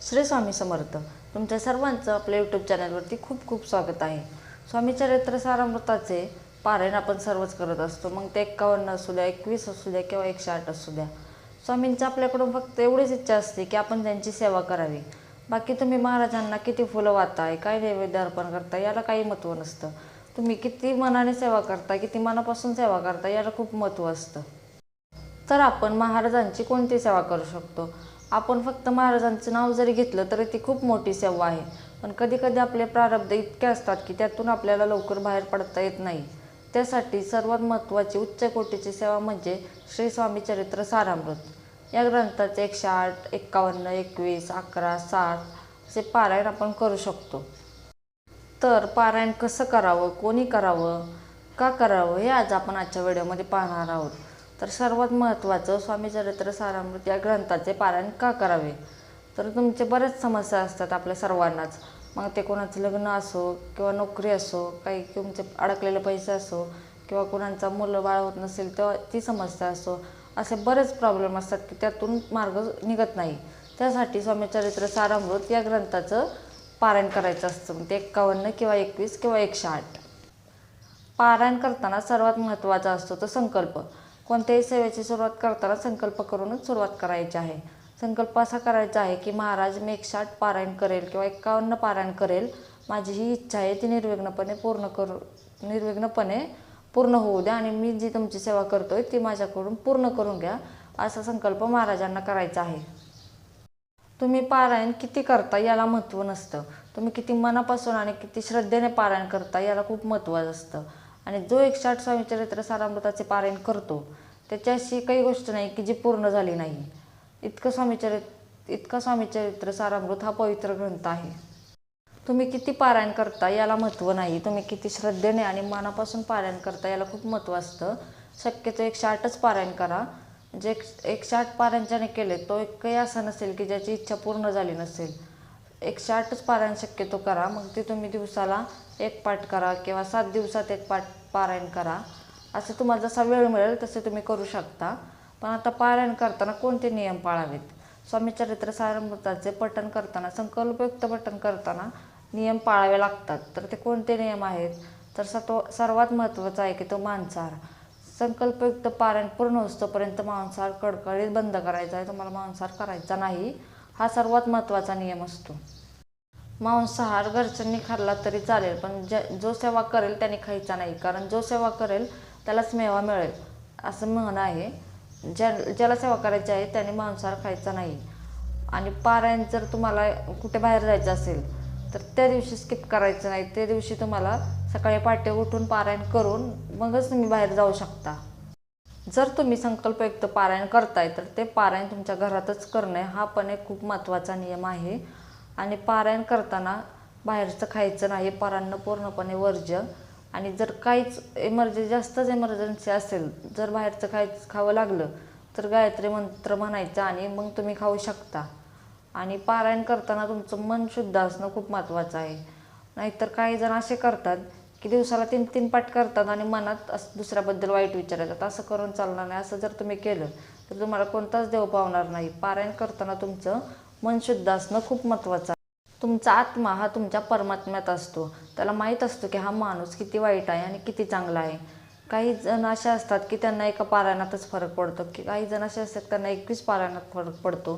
श्री स्वामी समर्थ. तुमच्या सर्वांचं आपल्या यूट्यूब चॅनलवरती खूप खूप स्वागत आहे. स्वामी चरित्र सारामृताचे पारायण आपण सर्वच करत असतो. मग ते एक्कावन्न असू द्या एकवीस असू द्या किंवा एकशे आठ असू द्या. स्वामींची आपल्याकडून फक्त एवढीच इच्छा असते की आपण त्यांची सेवा करावी. बाकी तुम्ही महाराजांना किती फुलं वाहताय काय नैवेद्य अर्पण करताय याला काही महत्त्व नसतं. तुम्ही किती मनाने सेवा करता किती मनापासून सेवा करता याला खूप महत्त्व असतं. तर आपण महाराजांची कोणती सेवा करू शकतो? आपण फक्त महाराजांचं नाव जरी घेतलं तरी ती खूप मोठी सेवा आहे. पण कधी कधी आपले प्रारब्ध इतके असतात की त्यातून आपल्याला लवकर बाहेर पडता येत नाही. त्यासाठी सर्वात महत्त्वाची उच्च कोटीची सेवा म्हणजे श्री स्वामी चरित्र सारामृत. या ग्रंथाचे एकशे आठ एक्कावन्न एकवीस अकरा साठ असे पारायण आपण करू शकतो. तर पारायण कसं करावं? कोणी करावं? का करावं? हे आज आपण आजच्या व्हिडिओमध्ये पाहणार आहोत. तर सर्वात महत्त्वाचं स्वामी चरित्र सारामृत या ग्रंथाचे पारायण का करावे? तर तुमचे बरेच समस्या असतात आपल्या सर्वांनाच. मग ते कोणाचं लग्न असो किंवा नोकरी असो काही तुमचे अडकलेले पैसे असो किंवा कोणाचा मुलं बाळ होत नसेल तेव्हा ती समस्या असो असे बरेच प्रॉब्लेम असतात की त्यातून मार्ग निघत नाही. त्यासाठी स्वामी चरित्र सारामृत या ग्रंथाचं पारायण करायचं असतं. म्हणजे ते एक्कावन्न किंवा एकवीस किंवा एकशे आठ. पारायण करताना सर्वात महत्त्वाचा असतो तो संकल्प. कोणत्याही सेवेची सुरुवात करताना संकल्प करूनच सुरुवात करायची आहे. संकल्प असा करायचा आहे की महाराज मी एकशे पारायण करेल किंवा एकावन्न पारायण करेल. माझी ही इच्छा आहे ती निर्विघ्नपणे पूर्ण करू निर्विघ्नपणे पूर्ण होऊ द्या आणि मी जी तुमची सेवा करतोय ती माझ्याकडून पूर्ण करून घ्या असा संकल्प महाराजांना करायचा आहे. तुम्ही पारायण किती करता याला महत्त्व नसतं. तुम्ही किती मनापासून आणि किती श्रद्धेने पारायण करता याला खूप महत्त्व असतं. आणि जो एकशे आठ स्वामी चरित्र सारामृताचे पारायण करतो त्याच्याशी काही गोष्ट नाही की जी पूर्ण झाली नाही. इतकं स्वामीचरित्र इतकं इतका स्वामी चरित्र सारामृत हा पवित्र ग्रंथ आहे. तुम्ही किती पारायण करता याला महत्त्व नाही. तुम्ही किती श्रद्धेने आणि मनापासून पारायण करता याला खूप महत्त्व असतं. शक्यतो एकशे आठच पारायण करा. जे एकशे आठ पारायण ज्याने केले तो एक काही असं नसेल की ज्याची इच्छा पूर्ण झाली नसेल. एकशे आठच पारायण शक्यतो करा. मग ते तुम्ही दिवसाला एक पाठ करा किंवा सात दिवसात एक पाठ पारायण करा. असं तुम्हाला जसा वेळ मिळेल तसे तुम्ही करू शकता. पण आता पारायण करताना कोणते नियम पाळावेत? स्वामी चरित्र सारमृताचे पठण करताना संकल्पयुक्त पठण करताना नियम पाळावे लागतात. तर ते कोणते नियम आहेत? तर सतो सर्वात महत्त्वाचा आहे की तो मांसाहार. संकल्पयुक्त पारायण पूर्ण होतोपर्यंत मांसाहार कडकडीत बंद करायचा आहे. तुम्हाला मांसाहार करायचा नाही. हा सर्वात महत्त्वाचा नियम असतो. मांसाहार घरच्यांनी खाल्ला तरी चालेल पण ज्या जो सेवा करेल त्याने खायचा नाही कारण जो सेवा करेल त्यालाच मेवा मिळेल असं म्हण आहे. ज्या ज्याला सेवा करायची आहे त्याने मांसाहार खायचा नाही. आणि पारायण जर तुम्हाला कुठे बाहेर जायचं असेल तर त्या दिवशी स्किप करायचं नाही. त्या दिवशी तुम्हाला सकाळी पाटे उठून पारायण करून मगच तुम्ही बाहेर जाऊ शकता. जर तुम्ही संकल्पयुक्त पारायण करताय तर ते पारायण तुमच्या घरातच करणे हा पण एक खूप महत्त्वाचा नियम आहे. आणि पारायण करताना बाहेरचं खायचं नाही पारायण पूर्णपणे वर्ज्य. आणि जर काहीच एमर्जन्सी जास्तच इमर्जन्सी असेल जर बाहेरचं खायचं खावं लागलं तर गायत्री मंत्र म्हणायचं आणि मग तुम्ही खाऊ शकता. आणि पारायण करताना तुमचं मन शुद्ध असणं खूप महत्त्वाचं आहे. नाहीतर काही जण असे करतात की दिवसाला तीन तीन पाठ करतात आणि मनात असं दुसऱ्याबद्दल वाईट विचार येतात असं करून चालणार नाही. असं जर तुम्ही केलं तर तुम्हाला कोणताच देव पावणार नाही. पारायण करताना तुमचं मन शुद्ध असणं खूप महत्त्वाचं आहे. तुमचा आत्मा हा तुमच्या परमात्म्यात असतो. त्याला माहीत असतो की हा माणूस किती वाईट आहे आणि किती चांगला आहे. काही जण असे असतात की त्यांना एका पारायणातच फरक पडतो. की काही जण असे असतात त्यांना एकवीस पारायणात फरक पडतो.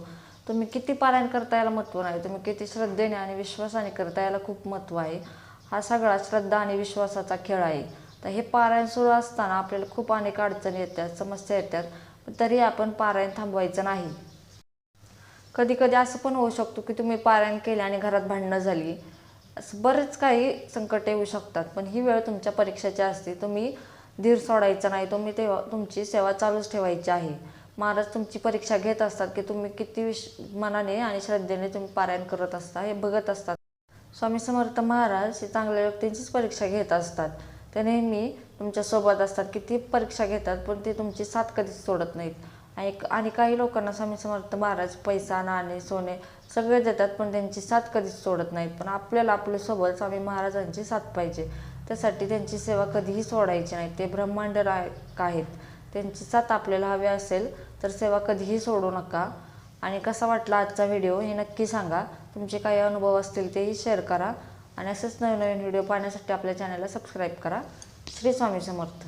तुम्ही किती पारायण करता याला महत्त्व नाही. तुम्ही किती श्रद्धेने आणि विश्वासाने करता याला खूप महत्त्व आहे. हा सगळा श्रद्धा आणि विश्वासाचा खेळ आहे. तर हे पारायण सुरू असताना आपल्याला खूप अनेक अडचणी येतात समस्या येतात पण तरी आपण पारायण थांबवायचं नाही. कधी कधी असं पण होऊ शकतो की तुम्ही पारायण केले आणि घरात भांडणं झाली. असं बरेच काही संकट येऊ शकतात पण ही वेळ तुमच्या परीक्षेची असते. तुम्ही धीर सोडायचा नाही तुम्ही तेव्हा तुमची सेवा चालूच ठेवायची आहे. महाराज तुमची परीक्षा घेत असतात की तुम्ही किती विश मनाने आणि श्रद्धेने तुम्ही पारायण करत असता हे बघत असतात. स्वामी समर्थ महाराज हे चांगल्या व्यक्तींचीच परीक्षा घेत असतात. ते नेहमी तुमच्यासोबत असतात. किती परीक्षा घेतात पण ते तुमची साथ कधीच सोडत नाहीत. आणि आणि काही लोकांना स्वामी समर्थ महाराज पैसा नाणे सोने सगळे देतात पण त्यांची साथ कधीच सोडत नाहीत. पण आपल्याला आपल्यासोबत स्वामी महाराजांची साथ पाहिजे. त्यासाठी त्यांची सेवा कधीही सोडायची नाही. ते ब्रह्मांड आहेत. त्यांची साथ आपल्याला हवी असेल तर सेवा कधीही सोडू नका. आणि कसा वाटला आजचा व्हिडिओ हे नक्की सांगा. तुमचे काही अनुभव असतील तेही शेअर करा. आणि असेच नवीन नवीन व्हिडिओ पाहण्यासाठी आपल्या चॅनलला सबस्क्राईब करा. श्री स्वामी समर्थ.